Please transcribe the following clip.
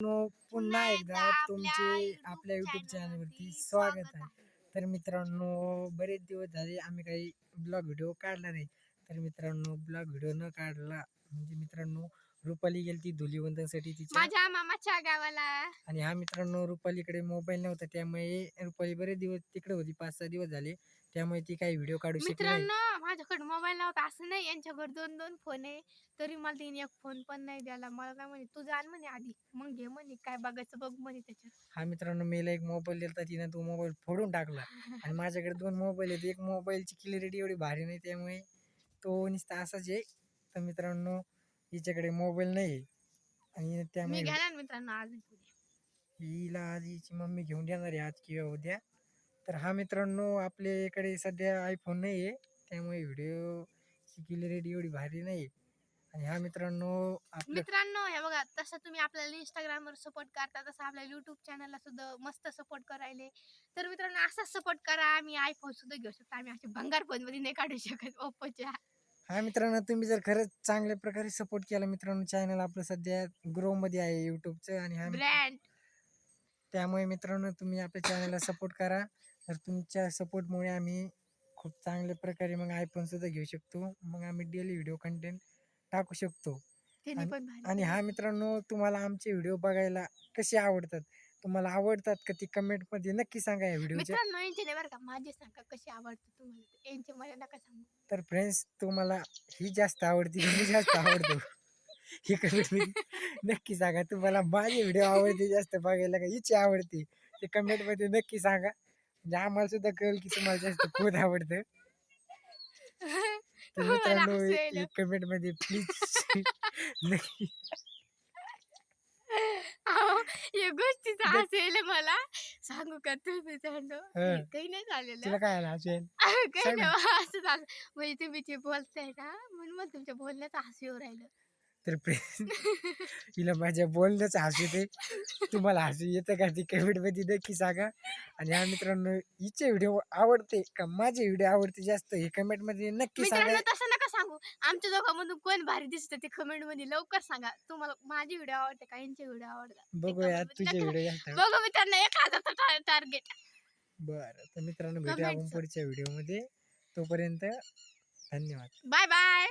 मित्रांनो पुन्हा एकदा तुमचे आपल्या युट्यूब चॅनलवरती स्वागत आहे. तर मित्रांनो बरेच दिवस झाले आम्ही काही ब्लॉग व्हिडिओ काढला नाही. तर मित्रांनो ब्लॉग व्हिडिओ न काढला म्हणजे मित्रांनो रुपाली गेली ती धुलीवंदनसाठी तिच्या. माझ्या मामाच्या गावाला. आणि हा मित्रांनो रुपालीकडे मोबाईल नव्हता त्यामुळे रुपाली बरेच दिवस तिकडे होती पाच सहा दिवस झाले. त्यामुळे ती काही व्हिडिओ काढू शकली नाही. मित्रांनो माझ्याकडे मोबाईल नव्हता असं नाही यांच्याकडे दोन दोन फोन आहे. तरी मला तिने एक फोन पण नाही द्यायला मला काय म्हणे तू जाण म्हणे आधी. मग घे म्हणे काय बघायचं बघ म्हणे त्याच्यात हा मित्रांनो मेला एक मोबाईल दिला तिनं तो मोबाईल फोडून टाकला. आणि माझ्याकडे दोन मोबाईल आहेत एक मोबाईलची क्लिअरिटी एवढी भारी नाही त्यामुळे तो नुसता असाच आहे. तर मित्रांनो हिच्याकडे मोबाईल नाही. आणि मी त्यामुळे मित्रांनो आज उद्या. हिला आज हिची मम्मी घेऊन येणार आहे आज किंवा उद्या तर हा मित्रांनो आपल्याकडे सध्या आयफोन नाही आहे त्यामुळे व्हिडिओची क्लिअरिटी एवढी भारी नाही. आणि हा मित्रांनो मित्रांनो हे बघा तसं तुम्ही आपल्याला इंस्टाग्रामवर सपोर्ट करता तसं आपल्या युट्यूब चॅनलला सुद्धा मस्त सपोर्ट करायले तर मित्रांनो असाच सपोर्ट करा आम्ही आयफोन सुद्धा घेऊ शकतो आम्ही असे भंगार फोनमध्ये नाही काढू शकत ओप्पोच्या हा मित्रांनो तुम्ही जर खरंच चांगल्या प्रकारे सपोर्ट केला मित्रांनो चॅनल आपलं सध्या ग्रोमध्ये आहे यूट्यूबचं आणि हा त्यामुळे मित्रांनो तुम्ही आपल्या चॅनलला सपोर्ट करा. तर तुमच्या सपोर्टमुळे आम्ही खूप चांगल्या प्रकारे मग आयफोन सुद्धा घेऊ शकतो. मग आम्ही डेली व्हिडिओ कंटेंट टाकू शकतो. आणि- हा. मित्रांनो तुम्हाला आमचे व्हिडिओ बघायला कसे आवडतात? तुम्हाला आवडतात का ती कमेंटमध्ये नक्की सांगा या व्हिडिओच्या मित्रांनो यांचे नाही बरं का माझे सांगा कशी आवडते तुम्हाला ते. यांचे मला नका सांगू. तर फ्रेंड्स तुम्हाला ही जास्त आवडती की मी जास्त आवडतो? ही कमेंट नक्की सांगा. तुम्हाला माझे व्हिडिओ आवडते जास्त बघायला का हिची आवडते? ते कमेंटमध्ये नक्की सांगा. म्हणजे आम्हाला सुद्धा कळेल की तुम्हाला जास्त खूप आवडतं. तर मला मित्रांनो. कमेंटमध्ये प्लीज नक्की या गोष्टीचा हसेल मला सांगू का तुम्ही मित्रांनो हं. काही नाही झालेलं. तुला काय आलं असेल काही सांग ना. नाही असं झालं. म्हणजे तुम्ही जे बोलताय ना म्हणून मला तुमच्या बोलण्याचं हसू येऊ राहिलं. तर तिला माझ्या बोलणंच हसू येते तुम्हाला हसू येतं का ती कमेंटमध्ये नक्की सांगा. आणि हा मित्रांनो हिचे व्हिडिओ आवडते का माझे व्हिडिओ आवडते जास्त हे कमेंटमध्ये नक्की सांगा. मित्रांनो तसं नका सांगू? आमच्या दोघांमधून कोण भारी दिसतं ते कमेंटमध्ये लवकर सांगा. तुम्हाला माझे व्हिडिओ आवडते का यांचे व्हिडिओ आवडतात? बघूया तुझे व्हिडिओ बघू मित्रांनो एक हजारचा टार्गेट बरं तर मित्रांनो भेटूया आपण. पुढच्या व्हिडिओमध्ये. तोपर्यंत धन्यवाद. Bye bye